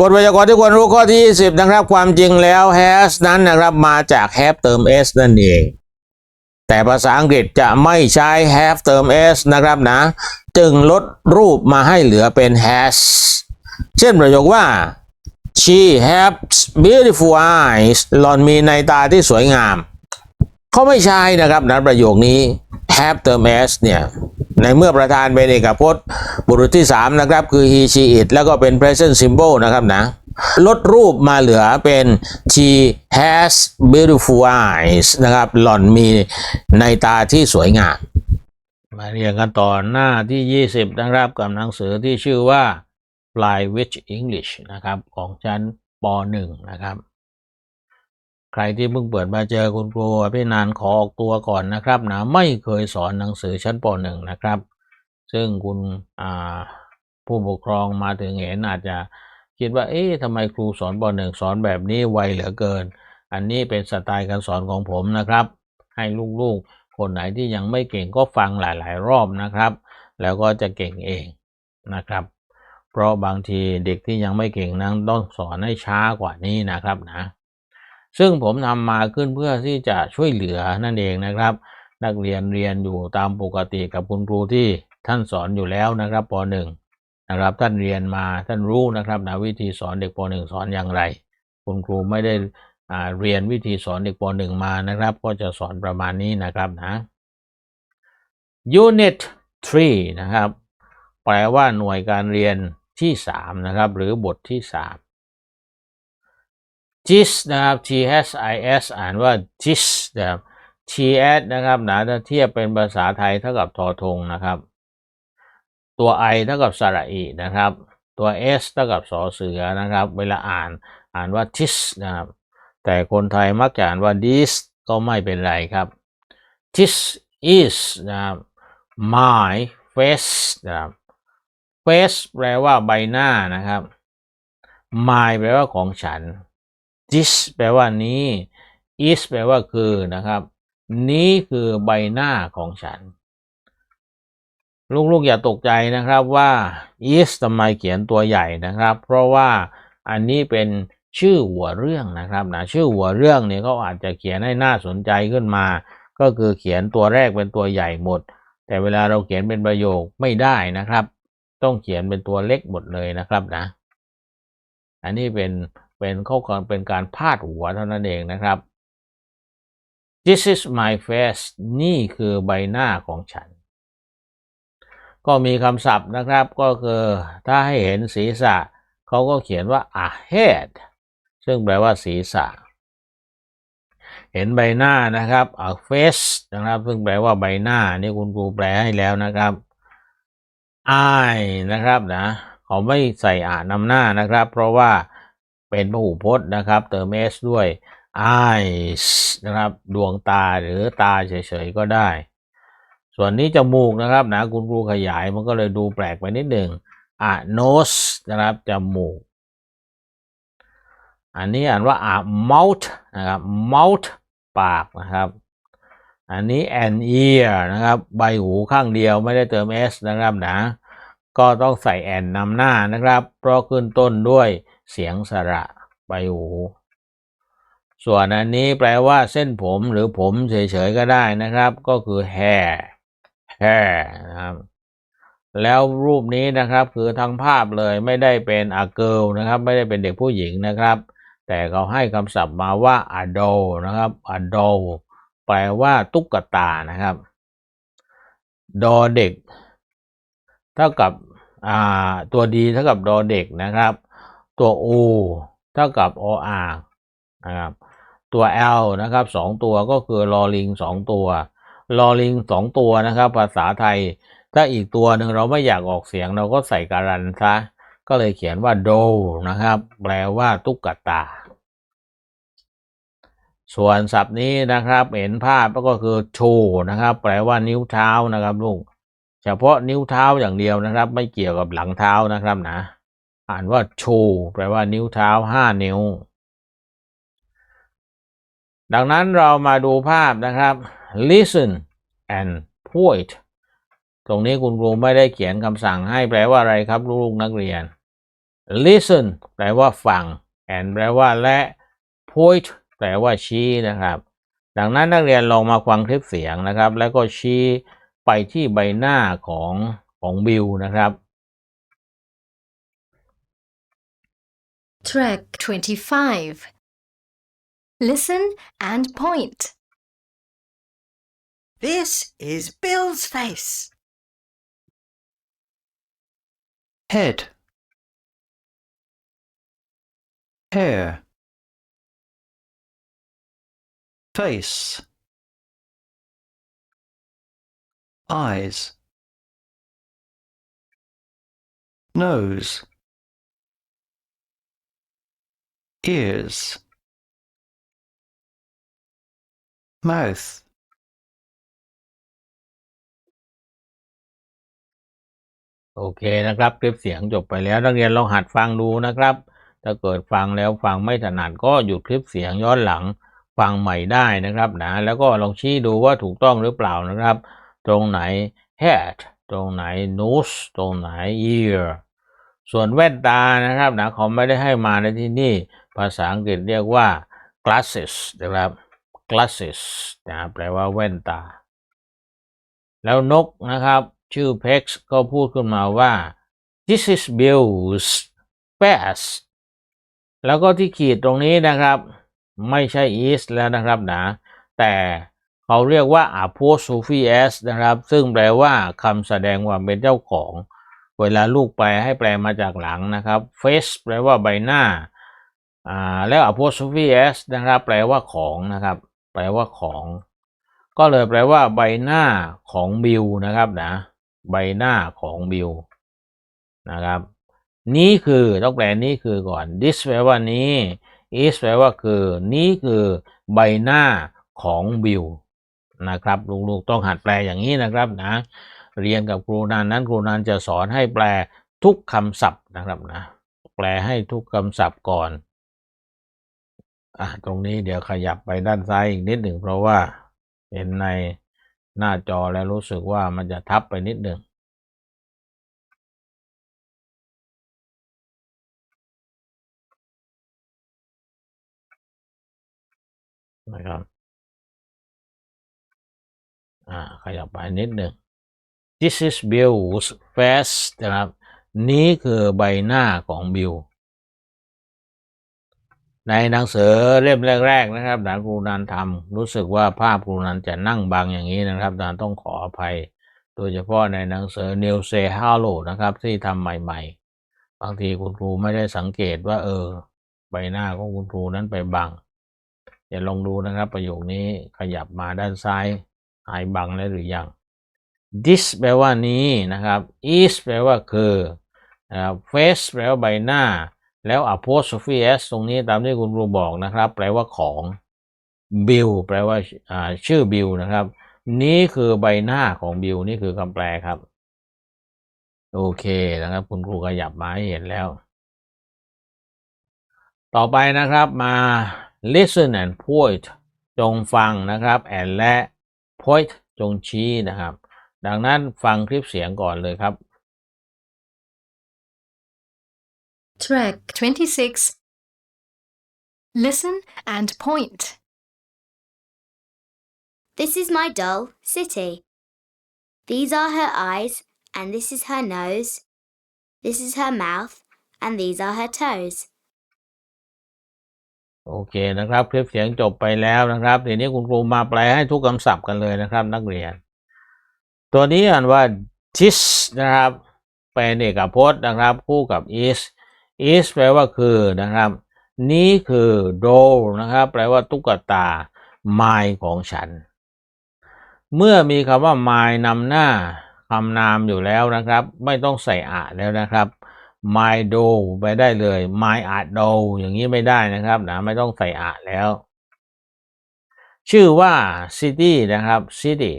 กฎไวยากรณ์ที่ควรรู้ข้อที่ 20 นะครับ ความจริงแล้ว has นั้นนะครับมาจาก have เติม s นั่นเอง แต่ภาษาอังกฤษจะไม่ใช้ have เติม s นะครับนะ จึงลดรูปมาให้เหลือเป็น has เช่นประโยคว่า she has beautiful eyes หล่อนมีในตาที่สวยงาม เขาไม่ใช้นะครับนะประโยคนี้ have เติม s เนี่ย ในเมื่อประธานเป็นเอกพจน์ บุรุษที่ 3 นะครับ คือ he she it แล้วก็เป็น present simple นะครับนะลดรูปมาเหลือเป็น she has beautiful eyes นะครับ หล่อนมีในตาที่สวยงาม มาเรียนกันต่อหน้าที่ 20 นะครับ กับหนังสือที่ชื่อว่า Fly with English นะครับ ของชั้นป .1 นะครับ ใครที่เพิ่งเปิดมาเจอคุณครูพี่นานขอออกตัวก่อนนะครับนะไม่เคยสอนหนังสือชั้นป .1 นะครับ ซึ่งคุณผู้ปกครองมาถึงเห็นอาจจะคิดว่าเอ๊ะทำไมครูสอนป .1 สอนแบบนี้ไวเหลือเกิน อันนี้เป็นสไตล์การสอนของผมนะครับ ให้ลูกๆ คนไหนที่ยังไม่เก่งก็ฟังหลายๆ รอบนะครับ แล้วก็จะเก่งเองนะครับ เพราะบางทีเด็กที่ยังไม่เก่งนั้นต้องสอนให้ช้ากว่านี้นะครับนะ ซึ่งผมทำมาขึ้นเพื่อที่จะช่วยเหลือนั่นเองนะครับ นักเรียนเรียนอยู่ตามปกติกับคุณครูที่ท่านสอนอยู่แล้วนะครับป .1 นะครับท่านเรียนมาท่านรู้นะครับนะวิธีสอนเด็กป .1 สอนอย่างไร คุณครูไม่ได้เรียนวิธีสอนเด็กป .1 มานะครับ ก็จะสอนประมาณนี้นะครับนะ Unit 3 นะครับ แปลว่าหน่วยการเรียนที่ 3 นะครับ หรือบทที่ 3 GIS นะครับ T H I S อ่านว่า GIS นะครับ T S นะครับนะถ้าเทียบเป็นภาษาไทยเท่ากับทอทงนะครับ ตัว I เท่ากับสระอีนะครับ ตัว S เท่ากับสอเสือนะครับ เวลาอ่านอ่านว่า TIS นะครับ แต่คนไทยมักจะอ่านว่า this ก็ไม่เป็นไรครับ this is นะครับ my face นะครับ face แปลว่าใบหน้านะครับ my แปลว่าของฉัน this แปลว่านี้ is แปลว่าคือนะครับ นี้คือใบหน้าของฉัน ลูกๆอย่าตกใจนะครับว่า is ทำไมเขียนตัวใหญ่นะครับ เพราะว่าอันนี้เป็นชื่อหัวเรื่องนะครับนะชื่อหัวเรื่องเนี่ยเขาอาจจะเขียนให้น่าสนใจขึ้นมา ก็คือเขียนตัวแรกเป็นตัวใหญ่หมด แต่เวลาเราเขียนเป็นประโยคไม่ได้นะครับ ต้องเขียนเป็นตัวเล็กหมดเลยนะครับนะ อันนี้เป็น เป็นข้อความเป็นการพาดหัวเท่านั้นเองนะครับ This is my face นี่คือใบหน้าของฉัน ก็มีคำศัพท์นะครับก็คือถ้าให้เห็นศีรษะ เขาก็เขียนว่า a head ซึ่งแปลว่าศีรษะ เห็นใบหน้านะครับ a face นะครับ ซึ่งแปลว่าใบหน้า นี่คุณครูแปลให้แล้วนะครับ eye นะครับนะ เขาไม่ใส่อ่านำหน้านะครับ เพราะว่า เป็นพหูพจน์นะครับ เติม s ด้วย eyes นะครับ ดวงตาหรือตาเฉยๆก็ได้ ส่วนนี้จมูกนะครับนะคุณครูขยายมันก็เลยดูแปลกไปนิดหนึ่งอะ nose นะครับจมูก อันนี้อ่านว่าอะ mouth นะครับ mouth ปากนะครับ อันนี้ an ear นะครับ ใบหูข้างเดียวไม่ได้เติม s นะครับนะ ก็ต้องใส่ an นำหน้านะครับ เพราะขึ้นต้นด้วย เสียงสระใบหู ส่วนอันนี้แปลว่าเส้นผมหรือผมเฉยๆก็ได้นะครับ ก็คือ hair hair นะครับแล้วรูปนี้นะครับคือทั้งภาพเลยไม่ได้เป็น a girl นะครับ ไม่ได้เป็นเด็กผู้หญิงนะครับ แต่เขาให้คำศัพท์มาว่า a doll นะครับ a doll แปลว่าตุ๊กตานะครับดอเด็ก เท่ากับตัวดีเท่ากับดอเด็กนะครับ ตัว o เท่ากับออ่างนะครับตัว l นะครับสองตัวก็คือลอลิงสองตัวลอลิงสองตัวนะครับ ภาษาไทย ถ้าอีกตัวหนึ่งเราไม่อยากออกเสียงเราก็ใส่การันซะก็เลยเขียนว่า doll นะครับ แปลว่าตุ๊กตา ส่วนศัพท์นี้นะครับเห็นภาพก็คือ toe นะครับ แปลว่านิ้วเท้านะครับลูกเฉพาะนิ้วเท้าอย่างเดียวนะครับ ไม่เกี่ยวกับหลังเท้านะครับนะ อ่านว่า toe แปลว่านิ้วเท้าห้านิ้ว ดังนั้นเรามาดูภาพนะครับ listen and point ตรงนี้คุณครูไม่ได้เขียนคำสั่งให้แปลว่าอะไรครับลูกๆนักเรียน listen แปลว่าฟัง and แปลว่าและ point แปลว่าชี้นะครับ ดังนั้นนักเรียนลองมาฟังคลิปเสียงนะครับ แล้วก็ชี้ไปที่ใบหน้าของของบิวนะครับ Track 25. Listen and point. This is Bill's face. head hair face eyes nose ears mouth โอเคนะครับ คลิปเสียงจบไปแล้วนักเรียนลองหัดฟังดูนะครับ ถ้าเกิดฟังแล้วฟังไม่ถนัดก็หยุดคลิปเสียงย้อนหลังฟังใหม่ได้นะครับนะแล้วก็ลองชี้ดูว่าถูกต้องหรือเปล่านะครับ ตรงไหน head ตรงไหน nose ตรงไหน ear ส่วนแว่นตานะครับนะเขาไม่ได้ให้มาในที่นี่ ภาษาอังกฤษเรียกว่า glasses นะครับ glasses นะแปลว่าแว่นตา แล้วนกนะครับ ชื่อเพ็กซ์ก็พูดขึ้นมาว่า this is Bill's face แล้วก็ที่ขีดตรงนี้นะครับ ไม่ใช่ is แล้วนะครับนะ แต่เขาเรียกว่า apostrophe s นะครับ ซึ่งแปลว่าคำแสดงควาเป็นเจ้าของ เวลาลูกแปลให้แปลมาจากหลังนะครับ face แปลว่าใบหน้า อ่าแล้ว apostrophe s นะครับ แปลว่าของนะครับ แปลว่าของ ก็เลยแปลว่าใบหน้าของบิวนะครับนะ ใบหน้าของบิวนะครับ นี้คือต้องแปลนี้คือก่อน this แปลว่านี้ is แปลว่าคือ นี้คือใบหน้าของบิวนะครับลูกๆต้องหัดแปลอย่างนี้นะครับนะ เรียนกับครูนานนั้นครูนานจะสอนให้แปลทุกคำศัพท์นะครับนะ แปลให้ทุกคำศัพท์ก่อน อะตรงนี้เดี๋ยวขยับไปด้านซ้ายอีกนิดหนึ่งเพราะว่าเห็นในหน้าจอแล้วรู้สึกว่ามันจะทับไปนิดหนึ่งนะครับ อ่า ขยับไปนิดหนึ่ง this is Bill's face นะครับ นี้คือใบหน้าของบิล ในหนังสือเล่มแรก ๆ นะครับดานครูนันทำรู้สึกว่าภาพครูนันจะนั่งบังอย่างนี้นะครับดานต้องขออภัย โดยเฉพาะในหนังสือ New Say Hello นะครับ ที่ทำใหม่ ๆ บางทีคุณครูไม่ได้สังเกตว่า เออ ใบหน้าของคุณครูนั้นไปบังอย่าลองดูนะครับ ประโยคนี้ขยับมาด้านซ้ายหายบังแล้วหรือยัง this แปลว่านี้นะครับ is แปลว่าคือนะครับ face แปลว่าใบหน้า แล้ว apostrophe s ตรงนี้ตามที่คุณครูบอกนะครับ แปลว่าของ bill แปลว่าชื่อ bill นะครับ นี้คือใบหน้าของ bill นี่คือคำแปลครับ โอเคนะครับ คุณครูขยับมาให้เห็นแล้ว ต่อไปนะครับมา listen and point จงฟังนะครับ and และ point จงชี้นะครับ ดังนั้นฟังคลิปเสียงก่อนเลยครับ Track 26. Listen and point. This is my doll, City. These are her eyes, and this is her nose. This is her mouth, and these are her toes. โอเคนะครับ คลิปเสียงจบไปแล้วนะครับทีนี้คุณครูมาแปลให้ทุกคำศัพท์กันเลยนะครับ นักเรียน ตัวนี้อ่านว่า this นะครับเป็นเอกพจน์นะครับ คู่กับ is is แปลว่าคือนะครับ นี้คือ doll นะครับ แปลว่าตุ๊กตา my ของฉัน เมื่อมีคำว่า my นำหน้าคำนามอยู่แล้วนะครับ ไม่ต้องใส่อะแล้วนะครับ my doll ไปได้เลย my art doll อย่างนี้ไม่ได้นะครับนะไม่ต้องใส่อะแล้ว ชื่อว่า city นะครับ city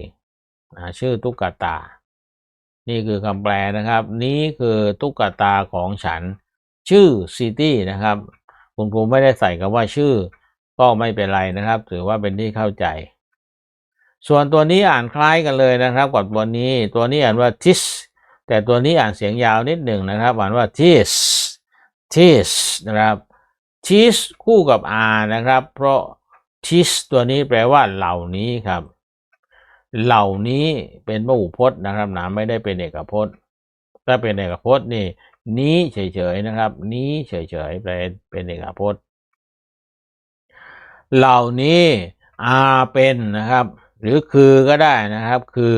นะชื่อตุ๊กตา นี่คือคำแปลนะครับ นี้คือตุ๊กตาของฉัน ชื่อ city นะครับ คุณครูไม่ได้ใส่คำว่าชื่อ ก็ไม่เป็นไรนะครับ ถือว่าเป็นที่เข้าใจ ส่วนตัวนี้อ่านคล้ายกันเลยนะครับกับตัวนี้ ตัวนี้อ่านว่า tis แต่ตัวนี้อ่านเสียงยาวนิดหนึ่งนะครับ อ่านว่า tis this นะครับ this คู่กับ R นะครับ เพราะ this ตัวนี้แปลว่าเหล่านี้ครับ เหล่านี้เป็นพหูพจน์นะครับนะไม่ได้เป็นเอกพจน์ ถ้าเป็นเอกพจน์นี่ นี้เฉยๆนะครับ นี้เฉยๆแปลเป็นเอกพจน์ เหล่านี้อาเป็นนะครับ หรือคือก็ได้นะครับ คือ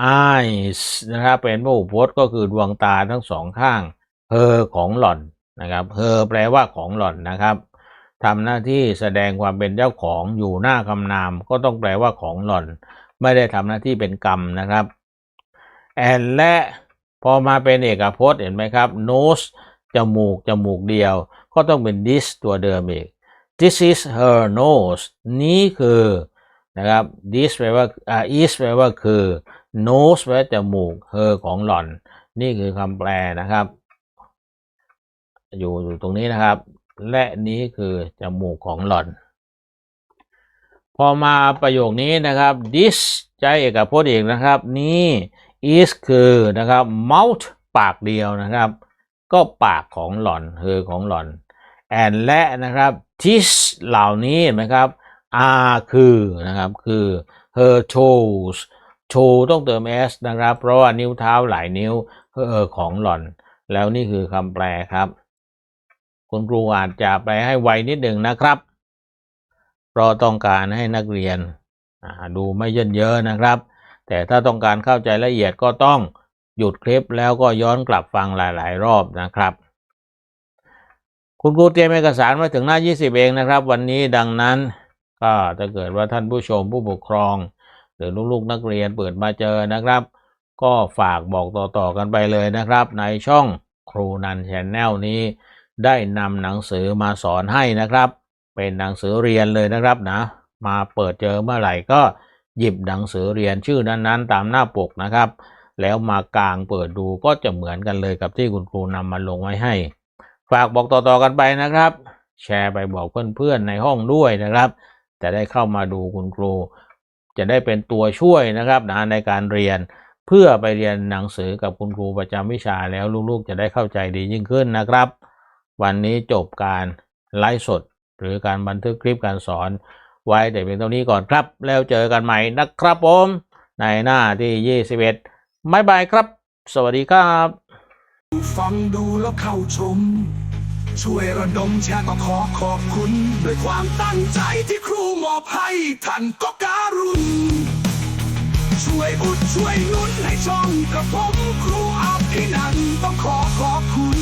eyes นะครับ เป็นพหูพจน์ก็คือดวงตาทั้งสองข้าง her ของหล่อนนะครับ her แปลว่าของหล่อนนะครับทำหน้าที่แสดงความเป็นเจ้าของอยู่หน้าคำนามก็ต้องแปลว่าของหล่อน ไม่ได้ทำหน้าที่เป็นกรรมนะครับ and และ พอมาเป็นเอกพจน์เห็นไหมครับ nose จมูก จมูกเดียว ก็ต้องเป็น this ตัวเดิมอีก this is her nose นี้คือนะครับ this แปลว่าอ่า is แปลว่าคือ nose แปลว่าจมูก her ของหล่อน นี่คือคำแปลนะครับ อยู่อยู่ตรงนี้นะครับ และนี้คือจมูกของหล่อน พอมาประโยคนี้นะครับ this ใช้เอกพจน์อีกนะครับ นี้ is คือนะครับ mouth ปากเดียวนะครับ ก็ปากของหล่อนเธอของหล่อน and และนะครับ this เหล่านี้นไหมครับ are คือนะครับคือ her toes toe ต้องเติม s นะครับ เพราะว่านิ้วเท้าหลายนิ้ว her ของหล่อน แล้วนี่คือคำแปลครับ คุณครูอาจจะแปลให้ไวนิดหนึ่งนะครับ เพราะต้องการให้นักเรียนดูไม่เยินเยอะนะครับ แต่ถ้าต้องการเข้าใจละเอียดก็ต้องหยุดคลิปแล้วก็ย้อนกลับฟังหลาย ๆ รอบนะครับ คุณครูเตรียมเอกสารมาถึงหน้า 20 เองนะครับ วันนี้ดังนั้นก็ถ้าเกิดว่าท่านผู้ชมผู้ปกครอง หรือลูก ๆ นักเรียนเปิดมาเจอนะครับ ก็ฝากบอกต่อ ๆ กันไปเลยนะครับ ในช่องครูนันแชนแนลนี้ ได้นำหนังสือมาสอนให้นะครับ เป็นหนังสือเรียนเลยนะครับนะ มาเปิดเจอเมื่อไหร่ก็ หยิบหนังสือเรียนชื่อนั้นๆ ตามหน้าปกนะครับ แล้วมากางเปิดดูก็จะเหมือนกันเลยกับที่คุณครูนำมาลงไว้ให้ ฝากบอกต่อๆกันไปนะครับ แชร์ไปบอกเพื่อนๆในห้องด้วยนะครับแต่ได้เข้ามาดูคุณครู จะได้เป็นตัวช่วยนะครับนะในการเรียนเพื่อไปเรียนหนังสือกับคุณครูประจำวิชาแล้วลูกๆ จะได้เข้าใจดียิ่งขึ้นนะครับ วันนี้จบการไลฟ์สด หรือการบันทึกคลิปการสอน ไว้แต่เพียงเท่านี้ก่อนครับ แล้วเจอกันใหม่นะครับผม ในหน้าที่ 21บายบายครับ สวัสดีครับ ฟังดูแล้วเข้าชม ช่วยระดมแชร์ก็ขอขอบคุณ ด้วยความตั้งใจที่ครูมอบให้ท่านก็การุณช่วยอุดช่วยนุนให้ช่องกระผมครูอาภินันต้องขอขอบคุณ